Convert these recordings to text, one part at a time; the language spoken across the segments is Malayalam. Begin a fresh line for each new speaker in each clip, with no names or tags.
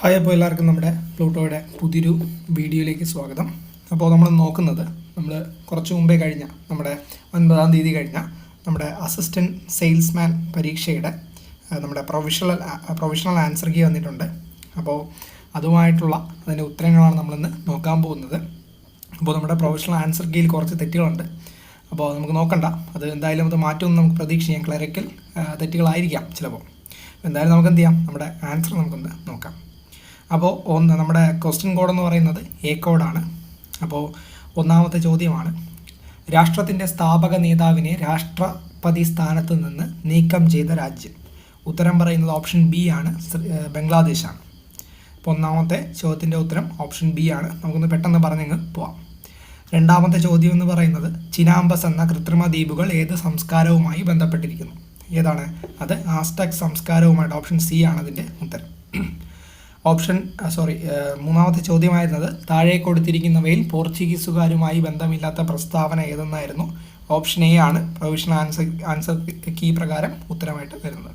ഹായ് അപ്പോൾ എല്ലാവർക്കും നമ്മുടെ പ്ലൂട്ടോയുടെ പുതിയൊരു വീഡിയോയിലേക്ക് സ്വാഗതം. അപ്പോൾ നമ്മൾ നോക്കുന്നത് നമ്മൾ കുറച്ച് മുമ്പേ കഴിഞ്ഞ നമ്മുടെ ഒൻപതാം തീയതി കഴിഞ്ഞ നമ്മുടെ അസിസ്റ്റന്റ് സെയിൽസ്മാൻ പരീക്ഷയുടെ നമ്മുടെ പ്രൊവിഷണൽ പ്രൊവിഷണൽ ആൻസർ കീ വന്നിട്ടുണ്ട്. അപ്പോൾ അതുമായിട്ടുള്ള അതിന്റെ ഉത്തരങ്ങളാണ് നമ്മളിന്ന് നോക്കാൻ പോകുന്നത്. അപ്പോൾ നമ്മുടെ പ്രൊഫഷണൽ ആൻസർ കീയിൽ കുറച്ച് തെറ്റുകളുണ്ട്. അപ്പോൾ നമുക്ക് നോക്കണ്ട. അത് എന്തായാലും അത് മാറ്റമൊന്നും നമുക്ക് പ്രതീക്ഷിക്കാം. ക്ലറിക്കൽ തെറ്റുകളായിരിക്കാം ചിലപ്പോൾ. എന്തായാലും നമുക്ക് എന്ത് ചെയ്യാം? നമ്മുടെ ആൻസർ നമുക്കൊന്ന് നോക്കാം. അപ്പോൾ ഒന്ന് നമ്മുടെ ക്വസ്റ്റ്യൻ കോഡ് എന്ന് പറയുന്നത് എ കോഡാണ് അപ്പോൾ ഒന്നാമത്തെ ചോദ്യമാണ്. രാഷ്ട്രത്തിന്റെ സ്ഥാപക നേതാവിനെ രാഷ്ട്രപതി സ്ഥാനത്ത് നിന്ന് നീക്കം ചെയ്ത രാജ്യം. ഉത്തരം പറയുന്നത് ഓപ്ഷൻ ബി ആണ് ബംഗ്ലാദേശാണ് അപ്പോൾ ഒന്നാമത്തെ ചോദ്യത്തിന്റെ ഉത്തരം ഓപ്ഷൻ ബി ആണ്. നമുക്കൊന്ന് പെട്ടെന്ന് പറഞ്ഞങ്ങ് പോവാം. രണ്ടാമത്തെ ചോദ്യം എന്ന് പറയുന്നത് ചിനാമ്പസ് എന്ന കൃത്രിമ ദ്വീപുകൾ ഏത് സംസ്കാരവുമായി ബന്ധപ്പെട്ടിരിക്കുന്നു? ഏതാണ്? അത് ആസ്റ്റക് സംസ്കാരവുമായിട്ട് ഓപ്ഷൻ സി ആണ് അതിന്റെ ഉത്തരം. ഓപ്ഷൻ സോറി മൂന്നാമത്തെ ചോദ്യമായിരുന്നത് താഴെ കൊടുത്തിരിക്കുന്നവയിൽ പോർച്ചുഗീസുകാരുമായി ബന്ധമില്ലാത്ത പ്രസ്താവന ഏതെന്നായിരുന്നു? ഓപ്ഷൻ എ ആണ്. പ്രൊവിഷണൽ ആൻസർ ആൻസർ കീ പ്രകാരം ഉത്തരമായിട്ട് വരുന്നത്.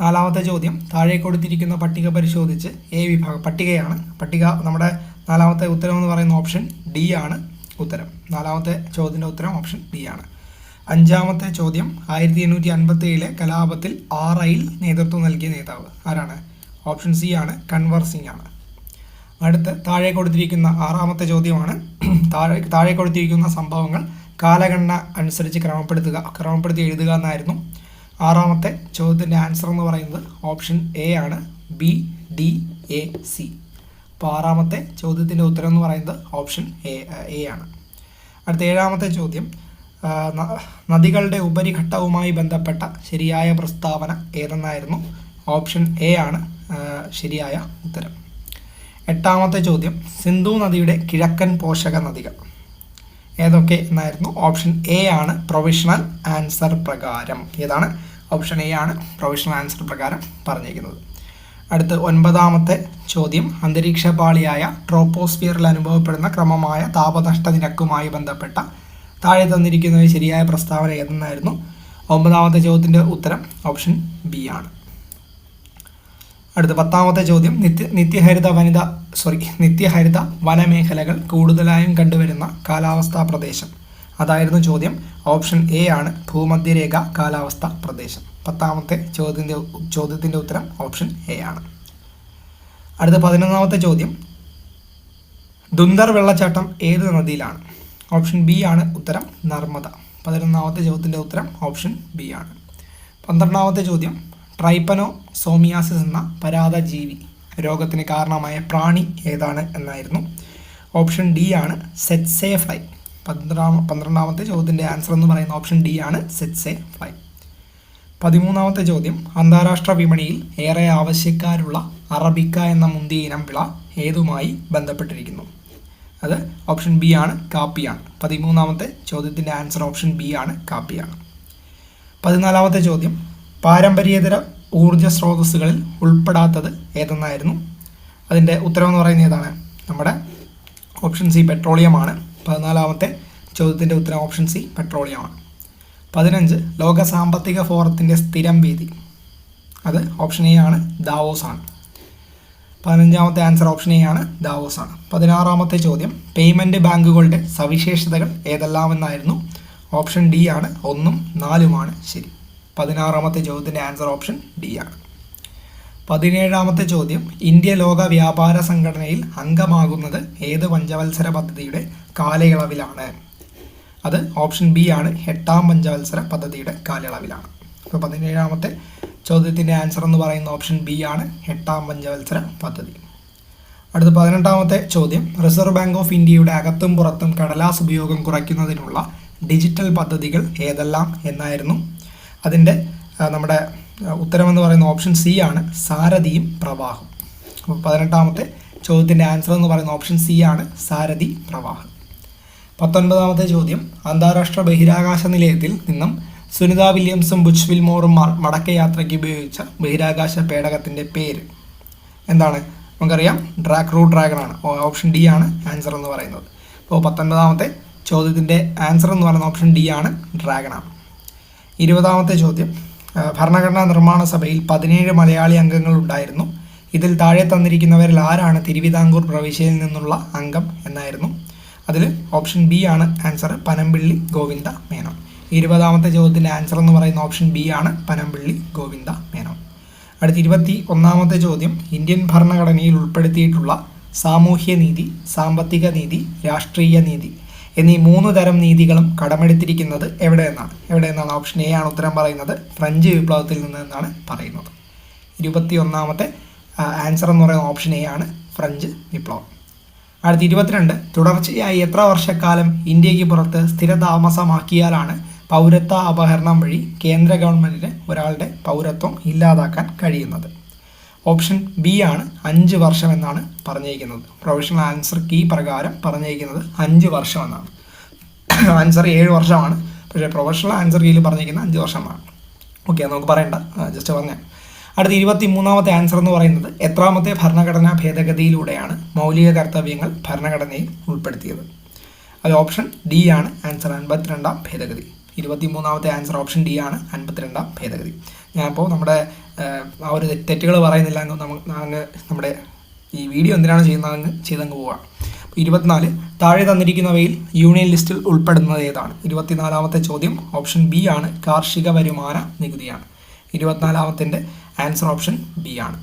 നാലാമത്തെ ചോദ്യം താഴെ കൊടുത്തിരിക്കുന്ന പട്ടിക പരിശോധിച്ച് എ വിഭാഗം പട്ടികയാണ്. പട്ടിക നമ്മുടെ നാലാമത്തെ ഉത്തരം എന്ന് പറയുന്ന ഓപ്ഷൻ ഡി ആണ് ഉത്തരം. നാലാമത്തെ ചോദ്യത്തിന്റെ ഉത്തരം ഓപ്ഷൻ ഡി ആണ്. അഞ്ചാമത്തെ ചോദ്യം ആയിരത്തി എണ്ണൂറ്റി അൻപത്തി ഏഴിലെ കലാപത്തിൽ ആറയിൽ നേതൃത്വം നൽകിയ നേതാവ് ആരാണ്? ഓപ്ഷൻ സി ആണ് കൻവർ ആണ്. അടുത്ത് താഴെ കൊടുത്തിരിക്കുന്ന ആറാമത്തെ ചോദ്യമാണ്. താഴെ താഴെ കൊടുത്തിരിക്കുന്ന സംഭവങ്ങൾ കാലഗണന അനുസരിച്ച് ക്രമപ്പെടുത്തുക ക്രമപ്പെടുത്തി എഴുതുക എന്നായിരുന്നു. ആറാമത്തെ ചോദ്യത്തിന്റെ ആൻസർ എന്ന് പറയുന്നത് ഓപ്ഷൻ എ ആണ് ബി ഡി എ സി. അപ്പോൾ ആറാമത്തെ ചോദ്യത്തിന്റെ ഉത്തരം എന്ന് പറയുന്നത് ഓപ്ഷൻ എ എ ആണ്. അടുത്ത ഏഴാമത്തെ ചോദ്യം നദികളുടെ ഉപരിഘട്ടവുമായി ബന്ധപ്പെട്ട ശരിയായ പ്രസ്താവന ഏതെന്നായിരുന്നു? ഓപ്ഷൻ എ ആണ് ശരിയായ ഉത്തരം. എട്ടാമത്തെ ചോദ്യം. സിന്ധു നദിയുടെ കിഴക്കൻ പോഷക നദികൾ. ഏതൊക്കെ എന്നായിരുന്നു? ഓപ്ഷൻ എ ആണ് പ്രൊവിഷണൽ ആൻസർ പ്രകാരം. ഏതാണ്? ഓപ്ഷൻ എ ആണ് പ്രൊവിഷണൽ ആൻസർ പ്രകാരം പറഞ്ഞിരിക്കുന്നത്. അടുത്ത് ഒൻപതാമത്തെ ചോദ്യം. അന്തരീക്ഷ പാളിയായ ട്രോപ്പോസ്ഫിയറിൽ അനുഭവപ്പെടുന്ന ക്രമമായ താപനഷ്ട നിരക്കുമായി ബന്ധപ്പെട്ട താഴെ തന്നിരിക്കുന്ന ശരിയായ പ്രസ്താവന ഏതെന്നായിരുന്നു? ഒമ്പതാമത്തെ ചോദ്യത്തിന്റെ ഉത്തരം ഓപ്ഷൻ ബി ആണ്. അടുത്ത പത്താമത്തെ ചോദ്യം. നിത്യ നിത്യഹരിത വനിത സോറി നിത്യഹരിത വനമേഖലകൾ കൂടുതലായും കണ്ടുവരുന്ന കാലാവസ്ഥാ പ്രദേശം. അതായിരുന്നു ചോദ്യം. ഓപ്ഷൻ എ ആണ് ഭൂമധ്യരേഖ കാലാവസ്ഥ പ്രദേശം. പത്താമത്തെ ചോദ്യത്തിന്റെ ചോദ്യത്തിന്റെ ഉത്തരം ഓപ്ഷൻ എ ആണ്. അടുത്ത പതിനൊന്നാമത്തെ ചോദ്യം. ദുന്ദർ വെള്ളച്ചാട്ടം ഏത് നദിയിലാണ്? ഓപ്ഷൻ ബി ആണ് ഉത്തരം നർമ്മദ. പതിനൊന്നാമത്തെ ചോദ്യത്തിന്റെ ഉത്തരം ഓപ്ഷൻ ബി ആണ്. പന്ത്രണ്ടാമത്തെ ചോദ്യം. ട്രൈപ്പനോ സോമിയാസിസ് എന്ന പരാത ജീവി രോഗത്തിന് കാരണമായ പ്രാണി ഏതാണ് എന്നായിരുന്നു. ഓപ്ഷൻ ഡി ആണ് സെറ്റ്സേ ഫ്ലൈ പന്ത്രണ്ടാം പന്ത്രണ്ടാമത്തെ ചോദ്യത്തിന്റെ ആൻസർ എന്ന് പറയുന്ന ഓപ്ഷൻ ഡി ആണ് സെറ്റ്സേ ഫ്ലൈ പതിമൂന്നാമത്തെ ചോദ്യം അന്താരാഷ്ട്ര വിപണിയിൽ ഏറെ ആവശ്യക്കാരുള്ള അറബിക്ക എന്ന മുന്തിയ ഇനം വിള ഏതുമായി ബന്ധപ്പെട്ടിരിക്കുന്നു? അത് ഓപ്ഷൻ ബി ആണ് കാപ്പിയാണ്. പതിമൂന്നാമത്തെ ചോദ്യത്തിന്റെ ആൻസർ ഓപ്ഷൻ ബി ആണ് കാപ്പിയാണ്. പതിനാലാമത്തെ ചോദ്യം പാരമ്പര്യേതര ഊർജ സ്രോതസ്സുകളിൽ ഉൾപ്പെടാത്തത് ഏതെന്നായിരുന്നു? അതിന്റെ ഉത്തരം എന്ന് പറയുന്നത് ഏതാണ്? നമ്മുടെ ഓപ്ഷൻ സി പെട്രോളിയമാണ്. പതിനാലാമത്തെ ചോദ്യത്തിന്റെ ഉത്തരം ഓപ്ഷൻ സി പെട്രോളിയമാണ്. പതിനഞ്ച് ലോക സാമ്പത്തിക ഫോറത്തിന്റെ സ്ഥിരം വീതി. അത് ഓപ്ഷൻ എ ആണ് ദാവോസ് ആണ്. പതിനഞ്ചാമത്തെ ആൻസർ ഓപ്ഷൻ എ ആണ് ദാവോസ് ആണ്. പതിനാറാമത്തെ ചോദ്യം പേയ്മെന്റ് ബാങ്കുകളുടെ സവിശേഷതകൾ ഏതെല്ലാമെന്നായിരുന്നു? ഓപ്ഷൻ ഡി ആണ് ഒന്നും നാലുമാണ്. ശരി. പതിനാറാമത്തെ ചോദ്യത്തിന്റെ ആൻസർ ഓപ്ഷൻ ഡി ആണ്. പതിനേഴാമത്തെ ചോദ്യം ഇന്ത്യ ലോക വ്യാപാര സംഘടനയിൽ അംഗമാകുന്നത് ഏത് പഞ്ചവത്സര പദ്ധതിയുടെ കാലയളവിലാണ്? അത് ഓപ്ഷൻ ബി ആണ് എട്ടാം പഞ്ചവത്സര പദ്ധതിയുടെ കാലയളവിലാണ്. അപ്പോൾ പതിനേഴാമത്തെ ചോദ്യത്തിന്റെ ആൻസർ എന്ന് പറയുന്ന ഓപ്ഷൻ ബി ആണ് എട്ടാം പഞ്ചവത്സര പദ്ധതി. അടുത്ത പതിനെട്ടാമത്തെ ചോദ്യം റിസർവ് ബാങ്ക് ഓഫ് ഇന്ത്യയുടെ അകത്തും പുറത്തും കടലാസ് ഉപയോഗം കുറയ്ക്കുന്നതിനുള്ള ഡിജിറ്റൽ പദ്ധതികൾ ഏതെല്ലാം എന്നായിരുന്നു അതിന്റെ നമ്മുടെ ഉത്തരമെന്ന് പറയുന്ന ഓപ്ഷൻ സി ആണ് സാരഥിയും പ്രവാഹം. അപ്പോൾ പതിനെട്ടാമത്തെ ചോദ്യത്തിന്റെ ആൻസർ എന്ന് പറയുന്ന ഓപ്ഷൻ സി ആണ് സാരഥി പ്രവാഹം. പത്തൊൻപതാമത്തെ ചോദ്യം അന്താരാഷ്ട്ര ബഹിരാകാശ നിലയത്തിൽ നിന്നും സുനിത വില്യംസും ബുച്ച് വിൽമോറും മടക്കയാത്രയ്ക്ക് ഉപയോഗിച്ച ബഹിരാകാശ പേടകത്തിന്റെ പേര് എന്താണ്? നമുക്കറിയാം ഡ്രാക്ക് റൂ ഡ്രാഗൺ ആണ്. ഓപ്ഷൻ ഡി ആണ് ആൻസർ എന്ന് പറയുന്നത്. അപ്പോൾ പത്തൊൻപതാമത്തെ ചോദ്യത്തിന്റെ ആൻസർ എന്ന് പറയുന്ന ഓപ്ഷൻ ഡി ആണ് ഡ്രാഗൺ ആണ്. ഇരുപതാമത്തെ ചോദ്യം. ഭരണഘടനാ നിർമ്മാണ സഭയിൽ പതിനേഴ് മലയാളി അംഗങ്ങൾ ഉണ്ടായിരുന്നു. ഇതിൽ താഴെ തന്നിരിക്കുന്നവരിൽ ആരാണ് തിരുവിതാംകൂർ പ്രവിശ്യയിൽ നിന്നുള്ള അംഗം എന്നായിരുന്നു. അതിൽ ഓപ്ഷൻ ബി ആണ് ആൻസർ പനമ്പിള്ളി ഗോവിന്ദ മേനോൻ. ഇരുപതാമത്തെ ചോദ്യത്തിന്റെ ആൻസർ എന്ന് പറയുന്ന ഓപ്ഷൻ ബി ആണ് പനമ്പിള്ളി ഗോവിന്ദ മേനോൻ. അടുത്ത ഇരുപത്തി ഒന്നാമത്തെ ചോദ്യം. ഇന്ത്യൻ ഭരണഘടനയിൽ ഉൾപ്പെടുത്തിയിട്ടുള്ള സാമൂഹ്യ നീതി സാമ്പത്തിക നീതി രാഷ്ട്രീയ നീതി എന്നീ മൂന്ന് തരം നീതികളും കടമെടുത്തിരിക്കുന്നത് എവിടെ നിന്നാണ് എവിടെ നിന്നാണ് ഓപ്ഷൻ എ ആണ് ഉത്തരം പറയുന്നത്. ഫ്രഞ്ച് വിപ്ലവത്തിൽ നിന്ന് എന്നാണ് പറയുന്നത്. ഇരുപത്തി ഒന്നാമത്തെ ആൻസർ എന്ന് പറയുന്ന ഓപ്ഷൻ എ ആണ് ഫ്രഞ്ച് വിപ്ലവം. അടുത്ത ഇരുപത്തിരണ്ട് തുടർച്ചയായി എത്ര വർഷക്കാലം ഇന്ത്യയ്ക്ക് പുറത്ത് സ്ഥിരതാമസമാക്കിയാലാണ് പൗരത്വ അപഹരണം വഴി കേന്ദ്ര ഗവൺമെന്റിന് ഒരാളുടെ പൗരത്വം ഇല്ലാതാക്കാൻ കഴിയുന്നത്? ഓപ്ഷൻ ബി ആണ് അഞ്ച് വർഷം എന്നാണ് പറഞ്ഞിരിക്കുന്നത്. പ്രൊഫഷണൽ ആൻസർ കീ പ്രകാരം പറഞ്ഞിരിക്കുന്നത് അഞ്ച് വർഷം എന്നാണ്. ആൻസർ ഏഴ് വർഷമാണ്. പക്ഷേ പ്രൊഫഷണൽ ആൻസർ കീയിൽ പറഞ്ഞിരിക്കുന്നത് അഞ്ച് വർഷമാണ്. ഓക്കെ നമുക്ക് പറയണ്ട. ജസ്റ്റ് പറഞ്ഞാൽ അടുത്ത ഇരുപത്തി മൂന്നാമത്തെ ആൻസർ എന്ന് പറയുന്നത് എത്രാമത്തെ ഭരണഘടനാ ഭേദഗതിയിലൂടെയാണ് മൗലിക കർത്തവ്യങ്ങൾ ഭരണഘടനയിൽ ഉൾപ്പെടുത്തിയത്. അത് ഓപ്ഷൻ ഡി ആണ്. ആൻസർ അൻപത്തിരണ്ടാം ഭേദഗതി. ഇരുപത്തി മൂന്നാമത്തെ ആൻസർ ഓപ്ഷൻ ഡി ആണ്. അൻപത്തിരണ്ടാം ഭേദഗതി. ഞാനിപ്പോൾ നമ്മുടെ ആ ഒരു തെറ്റുകൾ പറയുന്നില്ല അങ്ങ് അങ്ങ് നമ്മുടെ ഈ വീഡിയോ എന്തിനാണ് ചെയ്യുന്നതെന്ന് ചെയ്തങ്ങ് പോവാം. ഇരുപത്തിനാല് താഴെ തന്നിരിക്കുന്നവയിൽ യൂണിയൻ ലിസ്റ്റിൽ ഉൾപ്പെടുന്നത് ഏതാണ്? ഇരുപത്തിനാലാമത്തെ ചോദ്യം ഓപ്ഷൻ ബി ആണ് കാർഷിക വരുമാന നികുതിയാണ്. ഇരുപത്തിനാലാമത്തിന്റെ ആൻസർ ഓപ്ഷൻ ബി ആണ്.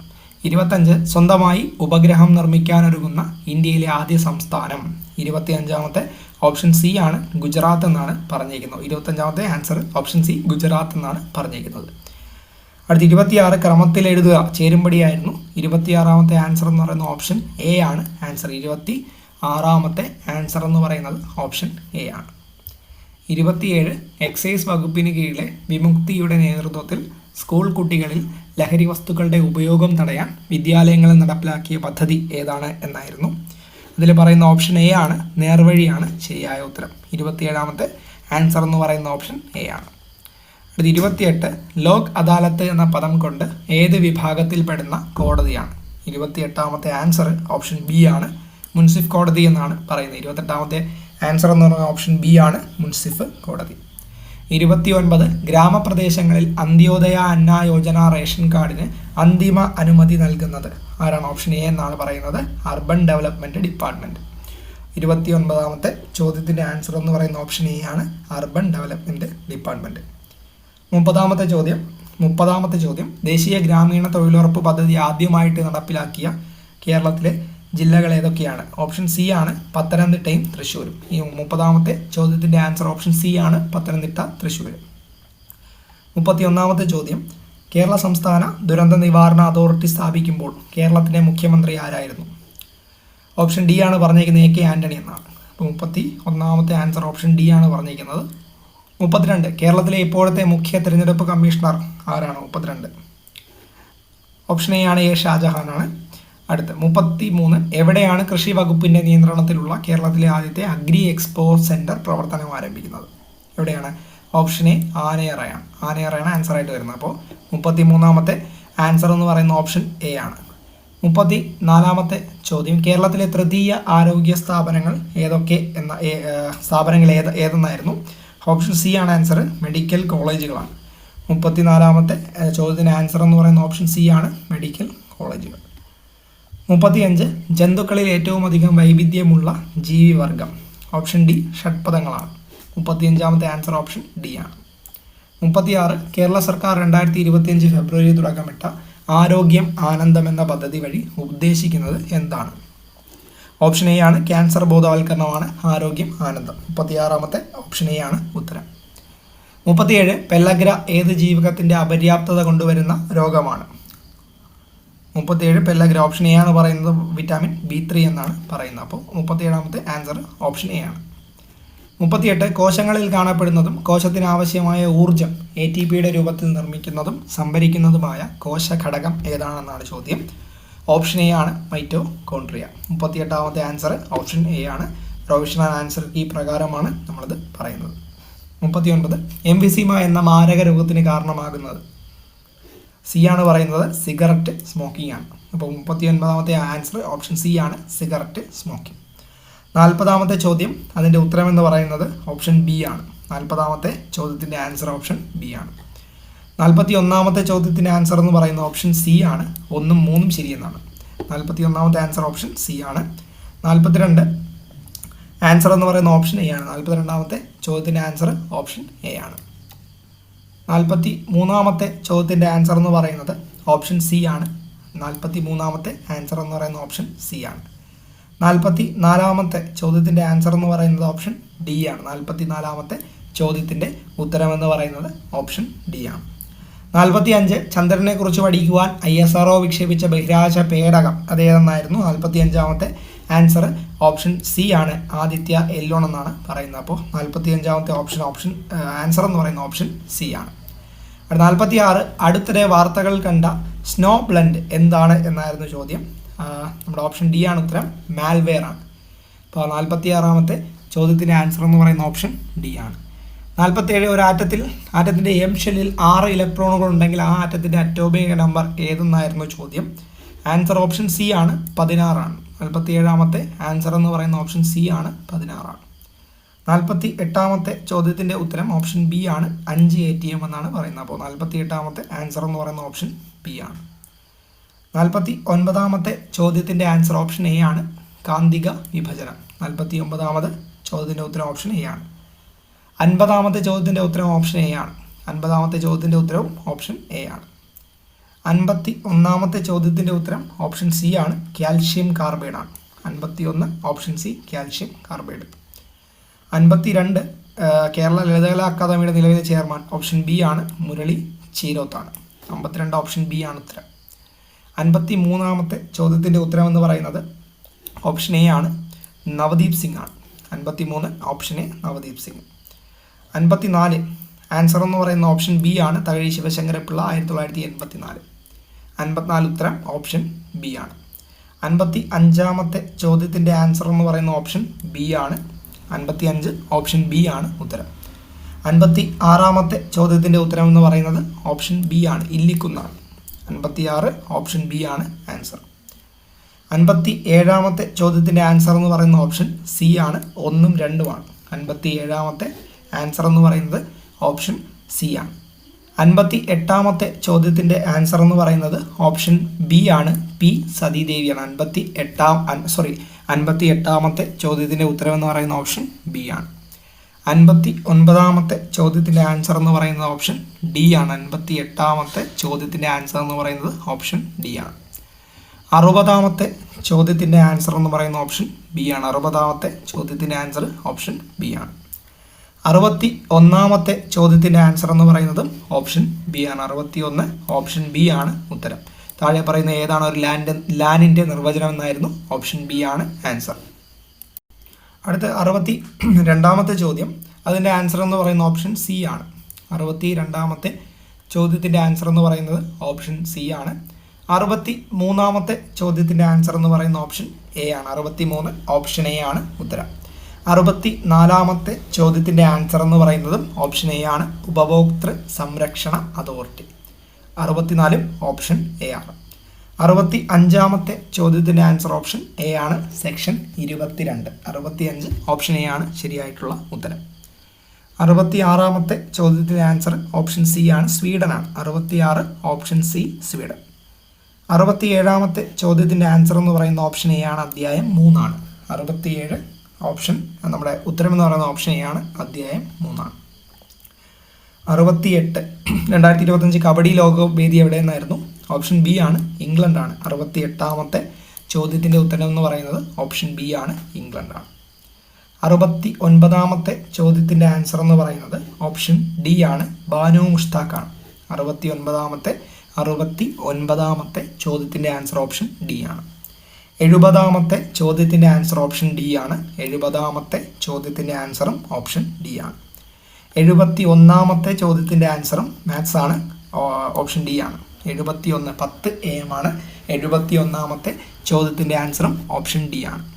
ഇരുപത്തഞ്ച് സ്വന്തമായി ഉപഗ്രഹം നിർമ്മിക്കാനൊരുങ്ങുന്ന ഇന്ത്യയിലെ ആദ്യ സംസ്ഥാനം. ഇരുപത്തിയഞ്ചാമത്തെ ഓപ്ഷൻ സി ആണ് ഗുജറാത്ത് എന്നാണ് പറഞ്ഞിരിക്കുന്നത്. ഇരുപത്തഞ്ചാമത്തെ ആൻസർ ഓപ്ഷൻ സി ഗുജറാത്ത് എന്നാണ് പറഞ്ഞിരിക്കുന്നത്. അടുത്ത ഇരുപത്തിയാറ് ക്രമത്തിൽ എഴുതുക. ചേരുംപടിയായിരുന്നു. ഇരുപത്തിയാറാമത്തെ ആൻസർ എന്ന് പറയുന്ന ഓപ്ഷൻ എ ആണ്. ആൻസർ ഇരുപത്തി ആറാമത്തെ ആൻസർ എന്ന് പറയുന്നത് ഓപ്ഷൻ എ ആണ്. ഇരുപത്തിയേഴ് എക്സൈസ് വകുപ്പിന് കീഴിലെ വിമുക്തിയുടെ നേതൃത്വത്തിൽ സ്കൂൾ കുട്ടികളിൽ ലഹരി വസ്തുക്കളുടെ ഉപയോഗം തടയാൻ വിദ്യാലയങ്ങളിൽ നടപ്പിലാക്കിയ പദ്ധതി ഏതാണ് എന്നായിരുന്നു. ഇതിൽ പറയുന്ന ഓപ്ഷൻ എ ആണ്. നേർവഴിയാണ് ശരിയായ ഉത്തരം. ഇരുപത്തിയേഴാമത്തെ ആൻസർ എന്ന് പറയുന്ന ഓപ്ഷൻ എ ആണ്. അടുത്ത ഇരുപത്തിയെട്ട് ലോക് അദാലത്ത് എന്ന പദം കൊണ്ട് ഏത് വിഭാഗത്തിൽപ്പെടുന്ന കോടതിയാണ്? ഇരുപത്തിയെട്ടാമത്തെ ആൻസർ ഓപ്ഷൻ ബി ആണ്. മുൻസിഫ് കോടതി എന്നാണ് പറയുന്നത്. ഇരുപത്തെട്ടാമത്തെ ആൻസർ എന്ന് പറയുന്ന ഓപ്ഷൻ ബി ആണ് മുൻസിഫ് കോടതി. ഇരുപത്തി ഒൻപത് ഗ്രാമപ്രദേശങ്ങളിൽ അന്ത്യോദയ അന്ന യോജന റേഷൻ കാർഡിന് അന്തിമ അനുമതി നൽകുന്നത് ആരാണ്? ഓപ്ഷൻ എ എന്നാണ് പറയുന്നത്. അർബൻ ഡെവലപ്മെന്റ് ഡിപ്പാർട്ട്മെന്റ് ഇരുപത്തി ഒൻപതാമത്തെ ചോദ്യത്തിന്റെ ആൻസർ എന്ന് പറയുന്ന ഓപ്ഷൻ എ ആണ് അർബൻ ഡെവലപ്മെന്റ് ഡിപ്പാർട്ട്മെന്റ് മുപ്പതാമത്തെ ചോദ്യം. മുപ്പതാമത്തെ ചോദ്യം. ദേശീയ ഗ്രാമീണ തൊഴിലുറപ്പ് പദ്ധതി ആദ്യമായിട്ട് നടപ്പിലാക്കിയ കേരളത്തിലെ ജില്ലകൾ ഏതൊക്കെയാണ്? ഓപ്ഷൻ സി ആണ് പത്തനംതിട്ടയും തൃശ്ശൂരും. ഈ മുപ്പതാമത്തെ ചോദ്യത്തിന്റെ ആൻസർ ഓപ്ഷൻ സി ആണ് പത്തനംതിട്ട തൃശ്ശൂർ മുപ്പത്തി ഒന്നാമത്തെ ചോദ്യം. കേരള സംസ്ഥാന ദുരന്ത നിവാരണ അതോറിറ്റി സ്ഥാപിക്കുമ്പോൾ കേരളത്തിലെ മുഖ്യമന്ത്രി ആരായിരുന്നു? ഓപ്ഷൻ ഡി ആണ് പറഞ്ഞേക്കുന്നത് എ കെ ആന്റണി എന്നാണ്. അപ്പോൾ മുപ്പത്തി ഒന്നാമത്തെ ആൻസർ ഓപ്ഷൻ ഡി ആണ് പറഞ്ഞിരിക്കുന്നത് മുപ്പത്തിരണ്ട്. കേരളത്തിലെ ഇപ്പോഴത്തെ മുഖ്യ തിരഞ്ഞെടുപ്പ് കമ്മീഷണർ ആരാണ്? മുപ്പത്തിരണ്ട്. ഓപ്ഷൻ എ ആണ് എ. ഷാജഹാനാണ്. അടുത്ത് മുപ്പത്തി മൂന്ന് എവിടെയാണ് കൃഷി വകുപ്പിന്റെ നിയന്ത്രണത്തിലുള്ള കേരളത്തിലെ ആദ്യത്തെ അഗ്രി എക്സ്പോ സെന്റർ പ്രവർത്തനം ആരംഭിക്കുന്നത്? എവിടെയാണ്? ഓപ്ഷൻ എ ആനയറയാണ്. ആനയറയാണ് ആൻസർ ആയിട്ട് വരുന്നത്. അപ്പോൾ മുപ്പത്തി മൂന്നാമത്തെ ആൻസർ എന്ന് പറയുന്ന ഓപ്ഷൻ എ ആണ്. മുപ്പത്തി നാലാമത്തെ ചോദ്യം. കേരളത്തിലെ തൃതീയ ആരോഗ്യ സ്ഥാപനങ്ങൾ ഏതൊക്കെ എന്ന സ്ഥാപനങ്ങൾ ഏത് ഏതെന്നായിരുന്നു? ഓപ്ഷൻ സി ആണ് ആൻസർ. മെഡിക്കൽ കോളേജുകളാണ്. മുപ്പത്തിനാലാമത്തെ ചോദ്യത്തിന് ആൻസർ എന്ന് പറയുന്ന ഓപ്ഷൻ സി ആണ് മെഡിക്കൽ കോളേജുകൾ. മുപ്പത്തിയഞ്ച് ജന്തുക്കളിൽ ഏറ്റവും അധികം വൈവിധ്യമുള്ള ജീവിവർഗം. ഓപ്ഷൻ ഡി ഷഡ്പദങ്ങളാണ്. മുപ്പത്തിയഞ്ചാമത്തെ ആൻസർ ഓപ്ഷൻ ഡി ആണ്. മുപ്പത്തിയാറ് കേരള സർക്കാർ രണ്ടായിരത്തി ഇരുപത്തിയഞ്ച് ഫെബ്രുവരി തുടക്കമിട്ട ആരോഗ്യം ആനന്ദം എന്ന പദ്ധതി വഴി ഉദ്ദേശിക്കുന്നത് എന്താണ്? ഓപ്ഷൻ എ ആണ്. ക്യാൻസർ ബോധവൽക്കരണമാണ് ആരോഗ്യം ആനന്ദം. മുപ്പത്തിയാറാമത്തെ ഓപ്ഷൻ എ ആണ് ഉത്തരം. മുപ്പത്തിയേഴ് പെല്ലഗ്ര ഏത് ജീവകത്തിന്റെ അപര്യാപ്തത കൊണ്ടുവരുന്ന രോഗമാണ്? മുപ്പത്തിയേഴ് പെല്ലഗ്ര ഓപ്ഷൻ എ ആണ് പറയുന്നത് വിറ്റാമിൻ ബി ത്രീ എന്നാണ് പറയുന്നത്. അപ്പോൾ മുപ്പത്തിയേഴാമത്തെ ആൻസർ ഓപ്ഷൻ എ ആണ്. മുപ്പത്തിയെട്ട് കോശങ്ങളിൽ കാണപ്പെടുന്നതും കോശത്തിന് ആവശ്യമായ ഊർജം എ ടി പിയുടെ രൂപത്തിൽ നിർമ്മിക്കുന്നതും സംഭരിക്കുന്നതുമായ കോശ ഘടകം ഏതാണെന്നാണ് ചോദ്യം. ഓപ്ഷൻ എ ആണ് മൈറ്റോകോൺട്രിയ മുപ്പത്തിയെട്ടാമത്തെ ആൻസർ ഓപ്ഷൻ എ ആണ്. പ്രൊവിഷണൽ ആൻസർ ഈ പ്രകാരമാണ് നമ്മളത് പറയുന്നത്. മുപ്പത്തിയൊൻപത് എംഫിസീമ എന്ന മാരക രോഗത്തിന് കാരണമാകുന്നത്. സി ആണ് പറയുന്നത് സിഗരറ്റ് സ്മോക്കിംഗ് ആണ്. അപ്പോൾ മുപ്പത്തി ഒൻപതാമത്തെ ആൻസർ ഓപ്ഷൻ സി ആണ് സിഗരറ്റ് സ്മോക്കിംഗ്. നാൽപ്പതാമത്തെ ചോദ്യം അതിന്റെ ഉത്തരമെന്ന് പറയുന്നത് ഓപ്ഷൻ ബി ആണ്. നാൽപ്പതാമത്തെ ചോദ്യത്തിന്റെ ആൻസർ ഓപ്ഷൻ ബി ആണ്. നാൽപ്പത്തി ഒന്നാമത്തെ ചോദ്യത്തിന്റെ ആൻസർ എന്ന് പറയുന്ന ഓപ്ഷൻ സി ആണ്. ഒന്നും മൂന്നും ശരിയെന്നാണ്. നാൽപ്പത്തി ഒന്നാമത്തെ ആൻസർ ഓപ്ഷൻ സി ആണ്. നാൽപ്പത്തിരണ്ട് ആൻസർ എന്ന് പറയുന്ന ഓപ്ഷൻ എ ആണ്. നാൽപ്പത്തിരണ്ടാമത്തെ ചോദ്യത്തിന്റെ ആൻസർ ഓപ്ഷൻ എ ആണ്. നാൽപ്പത്തി മൂന്നാമത്തെ ചോദ്യത്തിന്റെ ആൻസർ എന്ന് പറയുന്നത് ഓപ്ഷൻ സി ആണ്. നാൽപ്പത്തി മൂന്നാമത്തെ ആൻസർ എന്ന് പറയുന്ന ഓപ്ഷൻ സി ആണ്. നാൽപ്പത്തി നാലാമത്തെ ചോദ്യത്തിന്റെ ആൻസർ എന്ന് പറയുന്നത് ഓപ്ഷൻ ഡി ആണ്. നാൽപ്പത്തി നാലാമത്തെ ചോദ്യത്തിന്റെ ഉത്തരമെന്ന് പറയുന്നത് ഓപ്ഷൻ ഡി ആണ്. നാൽപ്പത്തി അഞ്ച് ചന്ദ്രനെ കുറിച്ച് പഠിക്കുവാൻ ഐ എസ് ആർ വിക്ഷേപിച്ച ബഹിരാകാശ പേടകം. അതേതെന്നായിരുന്നു? നാൽപ്പത്തി അഞ്ചാമത്തെ ആൻസർ ഓപ്ഷൻ സി ആണ്. ആദിത്യ എല്ലോൺ എന്നാണ് പറയുന്നത്. അപ്പോൾ നാൽപ്പത്തി അഞ്ചാമത്തെ ഓപ്ഷൻ ഓപ്ഷൻ ആൻസർ എന്ന് പറയുന്ന ഓപ്ഷൻ സി ആണ്. നാൽപ്പത്തി ആറ് അടുത്തിടെ വാർത്തകൾ കണ്ട സ്നോ ബ്ലൻഡ് എന്താണ് എന്നായിരുന്നു ചോദ്യം. നമ്മുടെ ഓപ്ഷൻ ഡി ആണ് ഉത്തരം. മാൽവെയർ ആണ്. അപ്പോൾ നാൽപ്പത്തി ആറാമത്തെ ചോദ്യത്തിന്റെ ആൻസർ എന്ന് പറയുന്ന ഓപ്ഷൻ ഡി ആണ്. നാൽപ്പത്തേഴ് ഒരു ആറ്റത്തിൽ ആറ്റത്തിന്റെ എം ഷെല്ലിൽ ആറ് ഇലക്ട്രോണുകൾ ഉണ്ടെങ്കിൽ ആ ആറ്റത്തിന്റെ അറ്റോമിക നമ്പർ ഏതെന്നായിരുന്നു ചോദ്യം? ആൻസർ ഓപ്ഷൻ സി ആണ് പതിനാറാണ്. നാൽപ്പത്തി ഏഴാമത്തെ ആൻസർ എന്ന് പറയുന്ന ഓപ്ഷൻ സി ആണ് പതിനാറാണ്. നാൽപ്പത്തി എട്ടാമത്തെ ചോദ്യത്തിന്റെ ഉത്തരം ഓപ്ഷൻ ബി ആണ് അഞ്ച് എ ടി എം എന്നാണ് പറയുന്നത്. അപ്പോൾ നാൽപ്പത്തി എട്ടാമത്തെ ആൻസർ എന്ന് പറയുന്ന ഓപ്ഷൻ ബി ആണ്. നാൽപ്പത്തി ഒൻപതാമത്തെ ചോദ്യത്തിന്റെ ആൻസർ ഓപ്ഷൻ എ ആണ് കാന്തിക വിഭജനം. നാൽപ്പത്തി ഒമ്പതാമത് ചോദ്യത്തിന്റെ ഉത്തരം ഓപ്ഷൻ എ ആണ്. അൻപതാമത്തെ ചോദ്യത്തിന്റെ ഉത്തരം ഓപ്ഷൻ എ ആണ്. അൻപതാമത്തെ ചോദ്യത്തിന്റെ ഉത്തരവും ഓപ്ഷൻ എ ആണ്. അൻപത്തി ഒന്നാമത്തെ ചോദ്യത്തിന്റെ ഉത്തരം ഓപ്ഷൻ സി ആണ്. കാൽഷ്യം കാർബൈഡ് ആണ്. അൻപത്തി ഒന്ന് ഓപ്ഷൻ സി കാൽഷ്യം കാർബൈഡ്. അൻപത്തി രണ്ട് കേരള ലളിതകലാ അക്കാദമിയുടെ നിലവിലെ ചെയർമാൻ ഓപ്ഷൻ ബി ആണ്. മുരളി ചീരോത്താണ്. അമ്പത്തിരണ്ട് ഓപ്ഷൻ ബി ആണ് ഉത്തരം. അൻപത്തി മൂന്നാമത്തെ ചോദ്യത്തിന്റെ ഉത്തരം എന്ന് പറയുന്നത് ഓപ്ഷൻ എ ആണ്. നവദീപ് സിംഗ് ആണ്. അൻപത്തി മൂന്ന് ഓപ്ഷൻ എ നവദീപ് സിംഗ്. അൻപത്തി നാല് ആൻസർ എന്ന് പറയുന്ന ഓപ്ഷൻ ബി ആണ്. തകഴി ശിവശങ്കരപ്പിള്ള ആയിരത്തി തൊള്ളായിരത്തി എൺപത്തി നാല് അൻപത്തിനാല് ഉത്തരം ഓപ്ഷൻ ബി ആണ്. അൻപത്തി അഞ്ചാമത്തെ ചോദ്യത്തിന്റെ ആൻസർ എന്ന് പറയുന്ന ഓപ്ഷൻ ബി ആണ്. അൻപത്തി അഞ്ച് ഓപ്ഷൻ ബി ആണ് ഉത്തരം. അൻപത്തി ആറാമത്തെ ചോദ്യത്തിന്റെ ഉത്തരം എന്ന് പറയുന്നത് ഓപ്ഷൻ ബി ആണ്. ഇല്ലിക്കുന്നാണ് അൻപത്തി ആറ് ഓപ്ഷൻ ബി ആണ് ആൻസർ അൻപത്തി ഏഴാമത്തെ ചോദ്യത്തിന്റെ ആൻസർ എന്ന് പറയുന്ന ഓപ്ഷൻ സി ആണ്. ഒന്നും രണ്ടുമാണ്. അൻപത്തി ഏഴാമത്തെ ആൻസർ എന്ന് പറയുന്നത് ഓപ്ഷൻ സി ആണ്. അൻപത്തി എട്ടാമത്തെ ചോദ്യത്തിന്റെ ആൻസർ എന്ന് പറയുന്നത് ഓപ്ഷൻ ബി ആണ്. പി സതീദേവിയാണ്. അൻപത്തി എട്ടാം സോറി അൻപത്തി എട്ടാമത്തെ ചോദ്യത്തിന്റെ ഉത്തരവെന്ന് പറയുന്ന ഓപ്ഷൻ ബി ആണ്. അൻപത്തി ഒൻപതാമത്തെ ചോദ്യത്തിന്റെ ആൻസർ എന്ന് പറയുന്നത് ഓപ്ഷൻ ഡി ആണ്. അൻപത്തി എട്ടാമത്തെ ചോദ്യത്തിന്റെ ആൻസർ എന്ന് പറയുന്നത് ഓപ്ഷൻ ഡി ആണ്. അറുപതാമത്തെ ചോദ്യത്തിന്റെ ആൻസർ എന്ന് പറയുന്ന ഓപ്ഷൻ ബി ആണ്. അറുപതാമത്തെ ചോദ്യത്തിന്റെ ആൻസർ ഓപ്ഷൻ ബി ആണ്. അറുപത്തി ഒന്നാമത്തെ ചോദ്യത്തിന്റെ ആൻസർ എന്ന് പറയുന്നത് ഓപ്ഷൻ ബി ആണ്. അറുപത്തി ഒന്ന് ഓപ്ഷൻ ബി ആണ് ഉത്തരം. താഴെ പറയുന്ന ഏതാണ് ഒരു ലാൻഡ് ലാനിന്റെ നിർവചനം എന്നായിരുന്നു ഓപ്ഷൻ ബി ആണ് ആൻസർ അടുത്ത അറുപത്തി രണ്ടാമത്തെ ചോദ്യം. അതിന്റെ ആൻസർ എന്ന് പറയുന്ന ഓപ്ഷൻ സി ആണ്. അറുപത്തി രണ്ടാമത്തെ ചോദ്യത്തിന്റെ ആൻസർ എന്ന് പറയുന്നത് ഓപ്ഷൻ സി ആണ്. അറുപത്തി മൂന്നാമത്തെ ചോദ്യത്തിന്റെ ആൻസർ എന്ന് പറയുന്ന ഓപ്ഷൻ എ ആണ്. അറുപത്തി മൂന്ന് ഓപ്ഷൻ എ ആണ് ഉത്തരം. അറുപത്തി നാലാമത്തെ ചോദ്യത്തിന്റെ ആൻസർ എന്ന് പറയുന്നതും ഓപ്ഷൻ എ ആണ്. ഉപഭോക്തൃ സംരക്ഷണ അതോറിറ്റി. അറുപത്തിനാലും ഓപ്ഷൻ എ ആണ്. അറുപത്തി അഞ്ചാമത്തെ ചോദ്യത്തിന്റെ ആൻസർ ഓപ്ഷൻ എ ആണ്. സെക്ഷൻ ഇരുപത്തിരണ്ട്. അറുപത്തി അഞ്ച് ഓപ്ഷൻ എ ആണ് ശരിയായിട്ടുള്ള ഉത്തരം. അറുപത്തി ആറാമത്തെ ചോദ്യത്തിന്റെ ആൻസർ ഓപ്ഷൻ സി ആണ്. സ്വീഡൻ ആണ്. അറുപത്തിയാറ് ഓപ്ഷൻ സി സ്വീഡൻ. അറുപത്തി ഏഴാമത്തെ ചോദ്യത്തിന്റെ ആൻസർ എന്ന് പറയുന്ന ഓപ്ഷൻ എ ആണ്. അധ്യായം മൂന്നാണ്. അറുപത്തിയേഴ് ഓപ്ഷൻ നമ്മുടെ ഉത്തരം എന്ന് പറയുന്ന ഓപ്ഷൻ എ ആണ് അധ്യായം മൂന്നാണ് അറുപത്തിയെട്ട് രണ്ടായിരത്തി ഇരുപത്തഞ്ച് കബഡി ലോകവേദി വേദി എവിടെയെന്നായിരുന്നു? ഓപ്ഷൻ ബി ആണ് ഇംഗ്ലണ്ടാണ്. അറുപത്തി എട്ടാമത്തെ ചോദ്യത്തിന്റെ ഉത്തരം എന്ന് പറയുന്നത് ഓപ്ഷൻ ബി ആണ് ഇംഗ്ലണ്ടാണ്. അറുപത്തി ഒൻപതാമത്തെ ചോദ്യത്തിന്റെ ആൻസർ എന്ന് പറയുന്നത് ഓപ്ഷൻ ഡി ആണ് ബാനു മുഷ്താഖാണ്. അറുപത്തി ഒൻപതാമത്തെ അറുപത്തി ഒൻപതാമത്തെ ചോദ്യത്തിന്റെ ആൻസർ ഓപ്ഷൻ ഡി ആണ്. എഴുപതാമത്തെ ചോദ്യത്തിന്റെ ആൻസർ ഓപ്ഷൻ ഡി ആണ്. എഴുപതാമത്തെ ചോദ്യത്തിന്റെ ആൻസറും ഓപ്ഷൻ ഡി ആണ്. എഴുപത്തി ഒന്നാമത്തെ ചോദ്യത്തിന്റെ ആൻസറും മാത്സ് ആണ് ഓപ്ഷൻ ഡി ആണ്. എഴുപത്തി ഒന്ന് പത്ത് എ എം ആണ്. എഴുപത്തി ഒന്നാമത്തെ ചോദ്യത്തിന്റെ ആൻസറും ഓപ്ഷൻ ഡി ആണ്.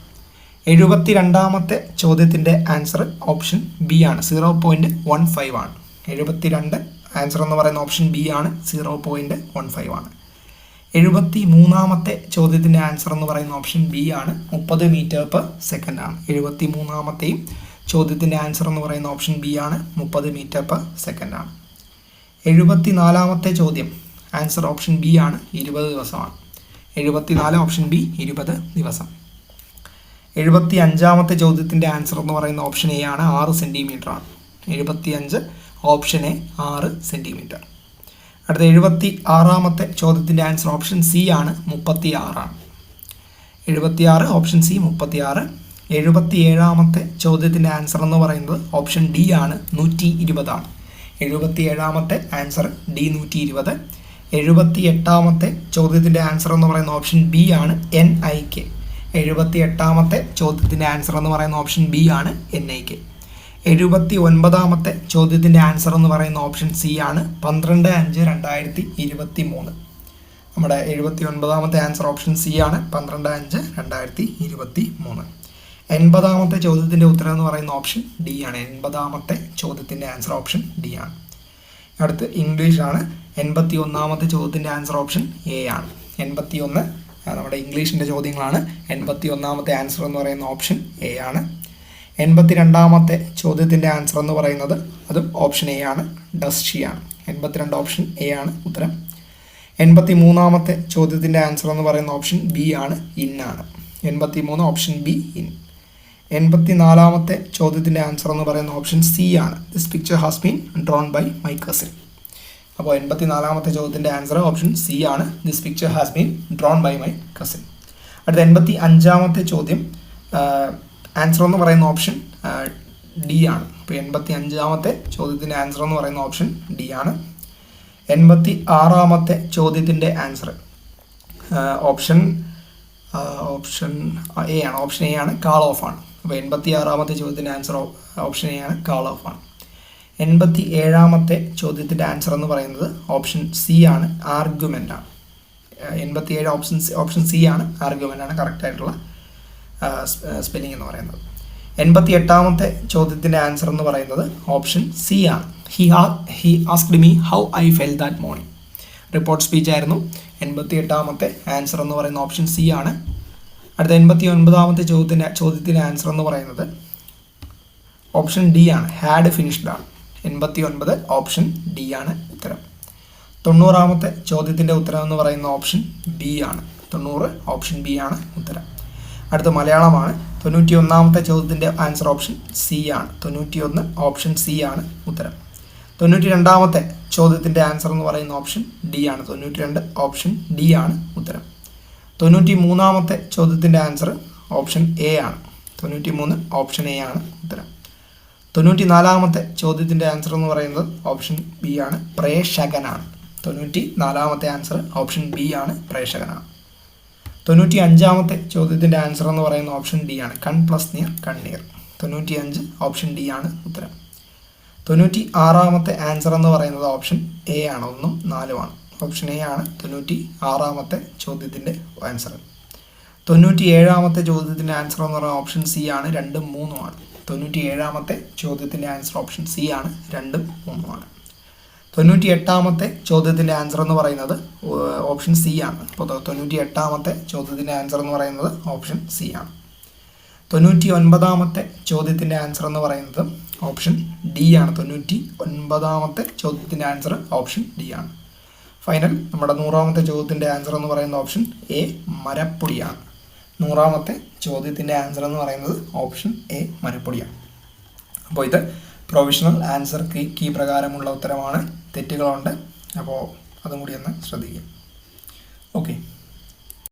എഴുപത്തി രണ്ടാമത്തെ ചോദ്യത്തിന്റെ ആൻസർ ഓപ്ഷൻ ബി ആണ്. സീറോ പോയിന്റ് വൺ ഫൈവ് ആണ്. എഴുപത്തി രണ്ട് ആൻസർ എന്ന് പറയുന്ന ഓപ്ഷൻ ബി ആണ്. സീറോ പോയിന്റ് വൺ ഫൈവ് ആണ്. എഴുപത്തി മൂന്നാമത്തെ ചോദ്യത്തിന്റെ ആൻസർ എന്ന് പറയുന്ന ഓപ്ഷൻ ബി ആണ്. മുപ്പത് മീറ്റർ പെർ സെക്കൻഡ് ആണ്. എഴുപത്തി മൂന്നാമത്തെയും ചോദ്യത്തിന്റെ ആൻസർ എന്ന് പറയുന്ന ഓപ്ഷൻ ബി ആണ്. മുപ്പത് മീറ്റർ പെർ സെക്കൻഡ് ആണ്. എഴുപത്തി നാലാമത്തെ ചോദ്യം. ആൻസർ ഓപ്ഷൻ ബി ആണ്. ഇരുപത് ദിവസമാണ്. എഴുപത്തിനാല് ഓപ്ഷൻ ബി ഇരുപത് ദിവസം. എഴുപത്തി അഞ്ചാമത്തെ ചോദ്യത്തിന്റെ ആൻസർ എന്ന് പറയുന്ന ഓപ്ഷൻ എ ആണ് ആറ് സെന്റിമീറ്റർ ആണ്. എഴുപത്തി അഞ്ച് ഓപ്ഷൻ എ ആറ് സെന്റിമീറ്റർ അടുത്ത എഴുപത്തി ആറാമത്തെ ചോദ്യത്തിന്റെ ആൻസർ ഓപ്ഷൻ സി ആണ് മുപ്പത്തി ആറാണ് എഴുപത്തി ആറ് ഓപ്ഷൻ സി മുപ്പത്തി ആറ് എഴുപത്തി ഏഴാമത്തെ ചോദ്യത്തിന്റെ ആൻസർ എന്ന് പറയുന്നത് ഓപ്ഷൻ ഡി ആണ് നൂറ്റി ഇരുപതാണ് എഴുപത്തി ഏഴാമത്തെ ആൻസർ ഡി നൂറ്റി ഇരുപത് എഴുപത്തി എട്ടാമത്തെ ചോദ്യത്തിന്റെ ആൻസർ എന്ന് പറയുന്ന ഓപ്ഷൻ ബി ആണ് എൻ ഐ കെ എഴുപത്തി എട്ടാമത്തെ ചോദ്യത്തിന്റെ ആൻസർ എന്ന് പറയുന്ന ഓപ്ഷൻ ബി ആണ് എൻ ഐ കെ എഴുപത്തി ഒൻപതാമത്തെ ചോദ്യത്തിന്റെ ആൻസർ എന്ന് പറയുന്ന ഓപ്ഷൻ സി ആണ്. പന്ത്രണ്ട് അഞ്ച് രണ്ടായിരത്തി ഇരുപത്തി മൂന്ന് നമ്മുടെ എഴുപത്തി ഒൻപതാമത്തെ ആൻസർ ഓപ്ഷൻ സി ആണ്. പന്ത്രണ്ട് അഞ്ച് രണ്ടായിരത്തി ഇരുപത്തി മൂന്ന് എൺപതാമത്തെ ചോദ്യത്തിന്റെ ഉത്തരം എന്ന് പറയുന്ന ഓപ്ഷൻ ഡി ആണ്. എൺപതാമത്തെ ചോദ്യത്തിന്റെ ആൻസർ ഓപ്ഷൻ ഡി ആണ്. അടുത്ത് ഇംഗ്ലീഷ് ആണ്. എൺപത്തി ഒന്നാമത്തെ ചോദ്യത്തിന്റെ ആൻസർ ഓപ്ഷൻ എ ആണ്. എൺപത്തി ഒന്ന് നമ്മുടെ ഇംഗ്ലീഷിന്റെ ചോദ്യങ്ങളാണ്. എൺപത്തി ഒന്നാമത്തെ ആൻസർ എന്ന് പറയുന്ന ഓപ്ഷൻ എ ആണ്. എൺപത്തി രണ്ടാമത്തെ ചോദ്യത്തിന്റെ ആൻസർ എന്ന് പറയുന്നത് അതും ഓപ്ഷൻ എ ആണ്. ഡസ്റ്റിയാണ് എൺപത്തിരണ്ട് ഓപ്ഷൻ എ ആണ് ഉത്തരം. എൺപത്തി മൂന്നാമത്തെ ചോദ്യത്തിന്റെ ആൻസർ എന്ന് പറയുന്ന ഓപ്ഷൻ ബി ആണ് ഇൻ ആണ്. എൺപത്തി മൂന്ന് ഓപ്ഷൻ ബി ഇൻ എൺപത്തി നാലാമത്തെ ചോദ്യത്തിന്റെ ആൻസർ എന്ന് പറയുന്ന ഓപ്ഷൻ സി ആണ്. This picture has been drawn by my cousin അപ്പോൾ എൺപത്തി നാലാമത്തെ ചോദ്യത്തിന്റെ ആൻസർ ഓപ്ഷൻ സി ആണ്. This picture has been drawn by my cousin അടുത്ത എൺപത്തി അഞ്ചാമത്തെ ചോദ്യം ആൻസർ എന്ന് പറയുന്ന ഓപ്ഷൻ ഡി ആണ്. അപ്പോൾ എൺപത്തി അഞ്ചാമത്തെ ചോദ്യത്തിന്റെ ആൻസർ എന്ന് പറയുന്ന ഓപ്ഷൻ ഡി ആണ്. എൺപത്തി ആറാമത്തെ ചോദ്യത്തിന്റെ ആൻസർ ഓപ്ഷൻ ഓപ്ഷൻ എ ആണ്. ഓപ്ഷൻ എ ആണ് കാൾ ഓഫ് ആണ്. അപ്പോൾ എൺപത്തി ആറാമത്തെ ചോദ്യത്തിന്റെ ആൻസർ ഓപ്ഷൻ എ ആണ് കാൾ ഓഫ് ആണ്. എൺപത്തി ഏഴാമത്തെ ചോദ്യത്തിന്റെ ആൻസർ എന്ന് പറയുന്നത് ഓപ്ഷൻ സി ആണ് ആർഗ്യുമെന്റ് ആണ്. എൺപത്തി ഏഴ് ഓപ്ഷൻ ഓപ്ഷൻ സി ആണ് ആർഗ്യുമെന്റ് ആണ് കറക്റ്റ് ആയിട്ടുള്ള സ്പെല്ലിംഗ് എന്ന് പറയുന്നത്. എൺപത്തി എട്ടാമത്തെ ചോദ്യത്തിന്റെ ആൻസർ എന്ന് പറയുന്നത് ഓപ്ഷൻ സി ആണ്. He ha he asked me how I felt that morning report speech ആയിരുന്നു. എൺപത്തി എട്ടാമത്തെ ആൻസർ എന്ന് പറയുന്ന ഓപ്ഷൻ സി ആണ്. അടുത്ത എൺപത്തി ഒൻപതാമത്തെ ചോദ്യത്തിന്റെ ചോദ്യത്തിന്റെ ആൻസർ എന്ന് പറയുന്നത് ഓപ്ഷൻ ഡി ആണ്. ഹാഡ് ഫിനിഷ്ഡ് ആണ്. എൺപത്തി ഒൻപത് ഓപ്ഷൻ ഡി ആണ് ഉത്തരം. തൊണ്ണൂറാമത്തെ ചോദ്യത്തിന്റെ ഉത്തരം എന്ന് പറയുന്ന ഓപ്ഷൻ ബി ആണ്. തൊണ്ണൂറ് ഓപ്ഷൻ ബി ആണ് ഉത്തരം. അടുത്ത മലയാളമാണ്. തൊണ്ണൂറ്റി ഒന്നാമത്തെ ചോദ്യത്തിന്റെ ആൻസർ ഓപ്ഷൻ സി ആണ്. തൊണ്ണൂറ്റി ഒന്ന് ഓപ്ഷൻ സി ആണ് ഉത്തരം. തൊണ്ണൂറ്റി രണ്ടാമത്തെ ചോദ്യത്തിന്റെ ആൻസർ എന്ന് പറയുന്ന ഓപ്ഷൻ ഡി ആണ്. തൊണ്ണൂറ്റി രണ്ട് ഓപ്ഷൻ ഡി ആണ് ഉത്തരം. തൊണ്ണൂറ്റി മൂന്നാമത്തെ ചോദ്യത്തിന്റെ ആൻസർ ഓപ്ഷൻ എ ആണ്. തൊണ്ണൂറ്റി മൂന്ന് ഓപ്ഷൻ എ ആണ് ഉത്തരം. തൊണ്ണൂറ്റി നാലാമത്തെ ചോദ്യത്തിന്റെ ആൻസർ എന്ന് പറയുന്നത് ഓപ്ഷൻ ബി ആണ്. പ്രേക്ഷകനാണ്. തൊണ്ണൂറ്റി നാലാമത്തെ ആൻസർ ഓപ്ഷൻ ബി ആണ്. പ്രേക്ഷകനാണ്. തൊണ്ണൂറ്റി അഞ്ചാമത്തെ ചോദ്യത്തിന്റെ ആൻസർ എന്ന് പറയുന്ന ഓപ്ഷൻ ഡി ആണ്. കൺ പ്ലസ് നിയർ കണ്ണീർ തൊണ്ണൂറ്റി അഞ്ച് ഓപ്ഷൻ ഡി ആണ് ഉത്തരം. തൊണ്ണൂറ്റി ആറാമത്തെ ആൻസർ എന്ന് പറയുന്നത് ഓപ്ഷൻ എ ആണ്. ഒന്നും നാലുമാണ് ഓപ്ഷൻ എ ആണ് തൊണ്ണൂറ്റി ആറാമത്തെ ചോദ്യത്തിന്റെ ആൻസർ തൊണ്ണൂറ്റി ഏഴാമത്തെ ചോദ്യത്തിന്റെ ആൻസർ എന്ന് പറയുന്നത് ഓപ്ഷൻ സി ആണ് രണ്ടും മൂന്നുമാണ് തൊണ്ണൂറ്റി ഏഴാമത്തെ ചോദ്യത്തിന്റെ ആൻസർ ഓപ്ഷൻ സി ആണ് രണ്ടും മൂന്നുമാണ് തൊണ്ണൂറ്റി എട്ടാമത്തെ ചോദ്യത്തിന്റെ ആൻസർ എന്ന് പറയുന്നത് ഓപ്ഷൻ സി ആണ്. അപ്പോൾ തൊണ്ണൂറ്റി എട്ടാമത്തെ ചോദ്യത്തിന്റെ ആൻസർ എന്ന് പറയുന്നത് ഓപ്ഷൻ സി ആണ്. തൊണ്ണൂറ്റി ഒൻപതാമത്തെ ചോദ്യത്തിന്റെ ആൻസർ എന്ന് പറയുന്നത് ഓപ്ഷൻ ഡി ആണ്. തൊണ്ണൂറ്റി ഒൻപതാമത്തെ ചോദ്യത്തിന്റെ ആൻസർ ഓപ്ഷൻ ഡി ആണ്. ഫൈനൽ നമ്മുടെ നൂറാമത്തെ ചോദ്യത്തിന്റെ ആൻസർ എന്ന് പറയുന്ന ഓപ്ഷൻ എ മരപ്പൊടിയാണ്. നൂറാമത്തെ ചോദ്യത്തിന്റെ ആൻസർ എന്ന് പറയുന്നത് ഓപ്ഷൻ എ മരപ്പൊടിയാണ്. അപ്പോൾ ഇത് പ്രൊവിഷണൽ ആൻസർ കീ കീ പ്രകാരമുള്ള ഉത്തരമാണ്. തെറ്റുകളുണ്ട്. അപ്പോൾ അതും കൂടി ഒന്ന് ശ്രദ്ധിക്കുക. ഓക്കെ.